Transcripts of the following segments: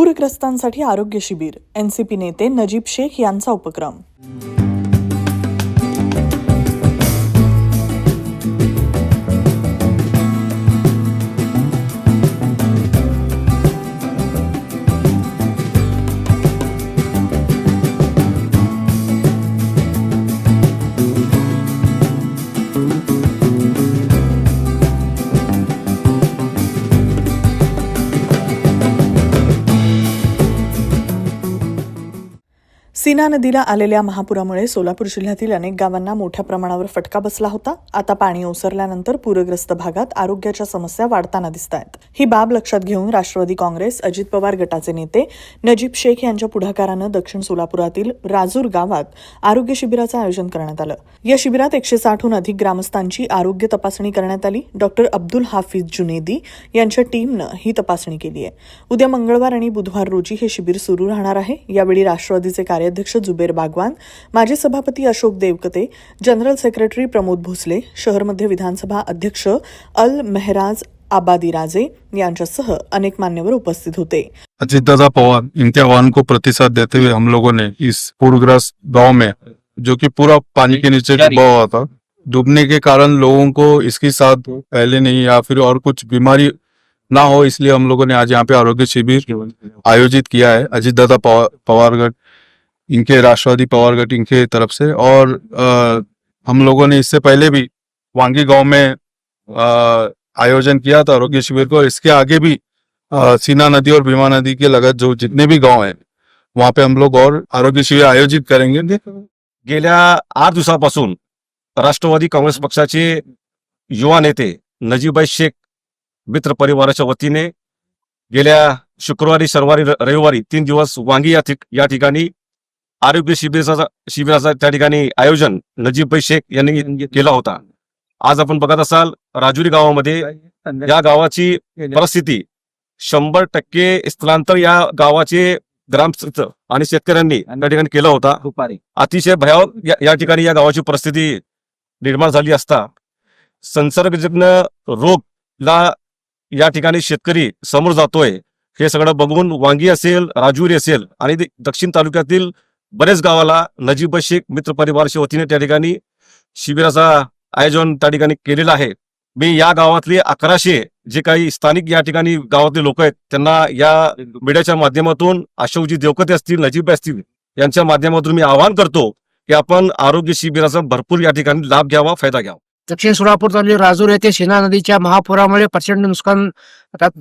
पूरग्रस्तांसाठी आरोग्य शिबिर. एनसीपी नेते नजीब शेख यांचा उपक्रम. सीना नदीला आलेल्या महापुरामुळे सोलापूर जिल्ह्यातील अनेक गावांना मोठ्या प्रमाणावर फटका बसला होता. आता पाणी ओसरल्यानंतर पूरग्रस्त भागात आरोग्याच्या समस्या वाढताना दिसत आहेत. ही बाब लक्षात घेऊन राष्ट्रवादी काँग्रेस अजित पवार गटाचे नेते नजीब शेख यांच्या पुढाकारानं दक्षिण सोलापुरातील राजूर गावात आरोग्य शिबिराचं आयोजन करण्यात आलं. या शिबिरात एकशे साठहून अधिक ग्रामस्थांची आरोग्य तपासणी करण्यात आली. डॉक्टर अब्दुल हाफिज जुनेदी यांच्या टीमनं ही तपासणी केली आहे. उद्या मंगळवार आणि बुधवार रोजी हे शिबिर सुरू राहणार आहे. यावेळी राष्ट्रवादीचे कार्य कार्याध्यक्ष जुबेर बागवान माजी सभापती अशोक देवकते जनरल सेक्रेटरी प्रमोद भोसले शहर मध्य विधानसभा अध्यक्ष अल मेहराज आबादी राजे यांच्यासह अनेक मान्यवर उपस्थित होते. अजित दादा पवार इनके आह्वान को प्रतिसाद देते हुए हम लोगों ने इस पूरग्रस्त गाँव में जो कि पूरा पानी के नीचे डूबा हुआ था डूबने के कारण लोगों को इसकी साथ पहले नहीं या फिर और कुछ बीमारी ना हो इसलिए हम लोगों ने आज यहाँ पे आरोग्य शिविर आयोजित किया है। अजीत दादा पवार पवारगढ़ इनके राष्ट्रवादी पवारगढ़ इनके तरफ़ से और अ, हम लोगों ने इससे पहले भी वांगी गाँव में आयोजन किया था आरोग्य शिविर को इसके आगे भी अ, सीना नदी और भीमा नदी के लगत जो जितने भी गाँव हैं वहाँ पे हम लोग और आरोग्य शिविर आयोजित करेंगे। गेल्या आठ दिवसापासून राष्ट्रवादी काँग्रेस पक्षाचे युवा नेते नजीबाई शेख मित्र परिवाराच्या वतीने गेल्या शुक्रवारी शनिवारी रविवारी तीन दिवस वांगी या ठिकाणी आरोग्य शिबिराचा शिबिराचा त्या ठिकाणी आयोजन नजीबभाई शेख यांनी केला होता. आज आपण बघत असाल राजुरी गावामध्ये या गावाची परिस्थिती शंभर टक्के स्थलांतर या गावाचे ग्रामस्थ आणि शेतकऱ्यांनी त्या ठिकाणी केला होता. अतिशय भयावह या- या ठिकाणी या गावाची परिस्थिती निर्माण झाली असता. संसर्गजन्य रोगला या ठिकाणी शेतकरी समोर जातोय. हे सगळं बघून वांगी असेल राजुरी असेल आणि दक्षिण तालुक्यातील बरेच गावाला नजीब शेख मित्र परिवाराच्या वतीने त्या ठिकाणी शिबिराचा आयोजन त्या ठिकाणी केलेलं आहे. मी या गावातले अकराशे जे काही स्थानिक या ठिकाणी गावातले लोक आहेत त्यांना या मीडियाच्या माध्यमातून अशोकजी देवकते असतील नजीब असतील यांच्या माध्यमातून मी आवाहन करतो की आपण आरोग्य शिबिराचा भरपूर या ठिकाणी लाभ घ्यावा फायदा घ्यावा. दक्षिण सोलापूर तालुक्यात राजूर येथे शेना नदीच्या महापुरामुळे प्रचंड नुकसान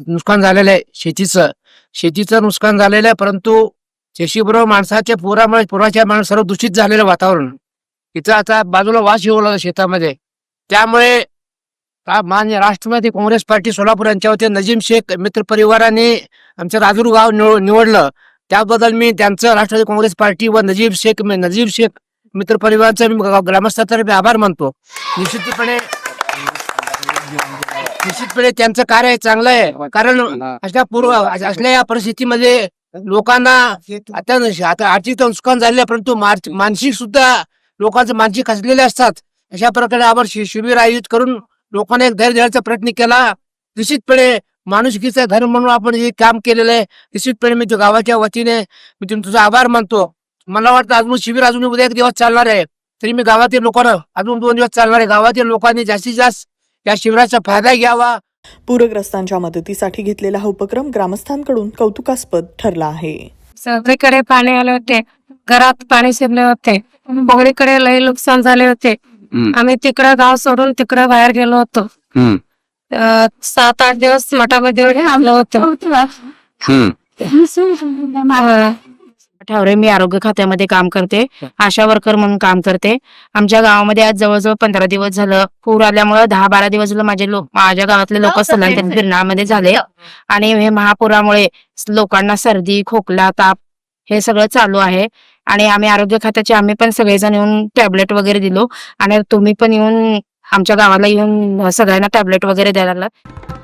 नुकसान झालेलं आहे शेतीचं. शेतीचं नुकसान झालेलं आहे परंतु शेतीबरोबर माणसाच्या पुरामुळे पुराच्या माणूस सर्व दूषित झालेलं वातावरण. तिथं आता बाजूला वास येऊ लागला शेतामध्ये. त्यामुळे मान्य राष्ट्रवादी काँग्रेस पार्टी सोलापूर यांच्या वतीने नजीम शेख मित्र परिवाराने आमचं राजूर गाव निव- निवडलं. त्याबद्दल मी त्यांचं राष्ट्रवादी काँग्रेस पार्टी व नजीब शेख नजीब शेख मित्र परिवाराचा मी ग्रामस्थातर्फे आभार मानतो. निश्चितपणे निश्चितपणे त्यांचं कार्य चांगलं आहे. कारण अशा पूर्व असल्या या परिस्थितीमध्ये लोकांना आता आता आर्थिक नुकसान झालेलं आहे, परंतु मानसिक सुद्धा लोकांचं मानसिक खचलेले असतात. अशा प्रकारे आपण शिबिर आयोजित करून लोकांना एक धैर्य देण्याचा प्रयत्न केला. निश्चितपणे माणुसकीचा धर्म म्हणून आपण हे काम केलेलं आहे. निश्चितपणे मी गावाच्या वतीने मी तुम- तुझा आभार मानतो. मला वाटतं अजून शिबिर अजून उद्या एक दिवस चालणार आहे. तरी मी गावातील लोकांना अजून दोन दिवस चालणार आहे. गावातील लोकांनी जास्तीत जास्त या शिबिराचा फायदा घ्यावा. पूरग्रस्तांच्या मदतीसाठी घेतलेला हा उपक्रम ग्रामस्थांकडून कौतुकास्पद ठरला आहे. सगळीकडे पाणी आले होते. घरात पाणी शिरले होते. सगळीकडे लई नुकसान झाले होते. आम्ही तिकडं गाव सोडून तिकडं बाहेर गेलो होतो. अं, सात आठ दिवस मठामध्ये आलो होतो. अं, ठावरे मी आरोग्य खात्यामध्ये काम करते. आशा वर्कर म्हणून काम करते. आमच्या गावामध्ये आज जवळजवळ पंधरा दिवस झालं. पूर आल्यामुळे दहा बारा दिवस झालं माझे लोक माझ्या गावातले लोक स्थलांतरित गिरणामध्ये झाले. आणि हे महापुरामुळे लोकांना सर्दी खोकला ताप हे सगळं चालू आहे. आणि आम्ही आरोग्य खात्याचे आम्ही पण सगळेजण येऊन टॅबलेट वगैरे दिलो. आणि तुम्ही पण येऊन आमच्या गावाला येऊन सगळ्यांना टॅबलेट वगैरे द्यायला लागला